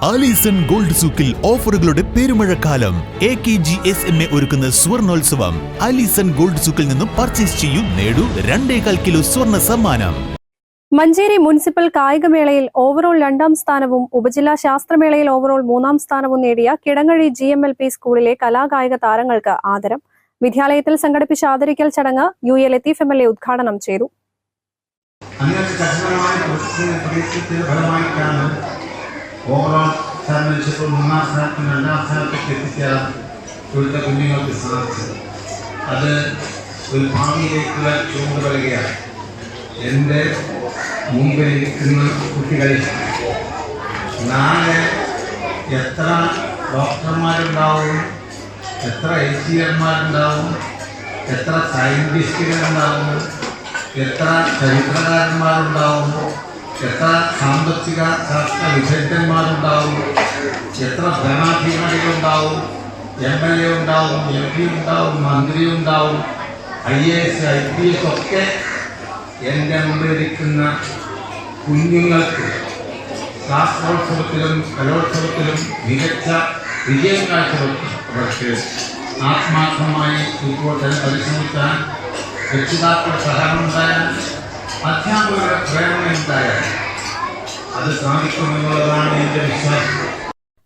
Alison gold സൂക്കിൽ ഓഫറുകളുടെ പെരുമഴക്കാലം. A K G S M A ഒരുക്കുന്ന സ്വർണോത്സവം. ആലീസൺ ഗോൾഡ് സൂക്കിൽ നിന്നും പർച്ചേസ് ചെയ്യും നേടൂ രണ്ടേകാൽ കിലോ സ്വർണ സമ്മാനം. മഞ്ചേരി മുനിസിപ്പൽ കായികമേളയിൽ ഓവറോൾ രണ്ടാം സ്ഥാനവും ഉപജില്ലാ ശാസ്ത്രമേളയിൽ ഓവറോൾ മൂന്നാം സ്ഥാനവും നേടിയ Kidangazhi G M L P സ്കൂളിലെ കലാകായിക താരങ്ങൾക്ക് ആദരം. വിദ്യാലയത്തിൽ സംഘടിപ്പിച്ച ആദരിക്കൽ ചടങ്ങ് U A Latheef M L A ഉദ്ഘാടനം ചെയ്തു. അങ്ങനത്തെ ഫലമായിട്ടാണ് ഓവറോൾ ചാമ്പ്യൻഷിപ്പ് മൂന്നാം സ്ഥാനത്തും രണ്ടാം സ്ഥാനത്തേക്ക് എത്തിക്കാൻ ഇവിടുത്തെ കുഞ്ഞുങ്ങൾക്ക് സാധിച്ചത് അത് ഒരു ഭാവിയിലേക്കുള്ള ചൂണ്ടുവരികയാണ് എന്റെ മുമ്പിൽ ഇരിക്കുന്ന കുട്ടികളിൽ നാളെ എത്ര ഡോക്ടർമാരുണ്ടാവും എത്ര എഞ്ചിനീയർമാരുണ്ടാവും എത്ര സയന്റിസ്റ്റുകളുണ്ടാവും എത്ര ചരിത്രകാരന്മാരുണ്ടാവും എത്ര സാമ്പത്തിക ശാസ്ത്ര വിദഗ്ധന്മാരുണ്ടാവും. എത്ര ഭരണാധികാരികളുണ്ടാവും. എം എൽ എ ഉണ്ടാവും എം പി ഉണ്ടാവും മന്ത്രി ഉണ്ടാവും I A S I P S ഒക്കെ എന്റെ മുമ്പിലിരിക്കുന്ന കുഞ്ഞുങ്ങൾക്ക് ശാസ്ത്രോത്സവത്തിലും കലോത്സവത്തിലും മികച്ച വിജയം കാഴ്ചവെച്ചവർക്ക് ആത്മാർത്ഥമായി ഇപ്പോൾ പരിശ്രമിക്കാൻ രക്ഷിതാക്കളുടെ സഹകരണം ഉണ്ടായാൽ അത്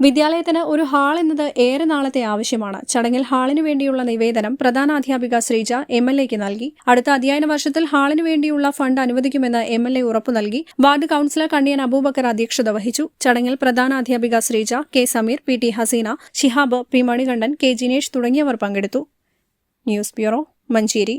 വിദ്യാലയത്തിന് ഒരു ഹാൾ എന്നത് ഏറെ നാളത്തെ ആവശ്യമാണ്. ചടങ്ങിൽ ഹാളിനു വേണ്ടിയുള്ള നിവേദനം പ്രധാനാധ്യാപിക ശ്രീജ എം എൽ എക്ക് നൽകി. അടുത്ത അധ്യയന വർഷത്തിൽ ഹാളിനു വേണ്ടിയുള്ള ഫണ്ട് അനുവദിക്കുമെന്ന് എം എൽ എ ഉറപ്പു നൽകി. വാർഡ് കൌൺസിലർ കണ്ണിയൻ അബൂബക്കർ അധ്യക്ഷത വഹിച്ചു. ചടങ്ങിൽ പ്രധാനാധ്യാപിക Sreeja K Sameer P T Haseena Shihab P Manikandan K Jinesh തുടങ്ങിയവർ പങ്കെടുത്തു. News bureau Manjeri.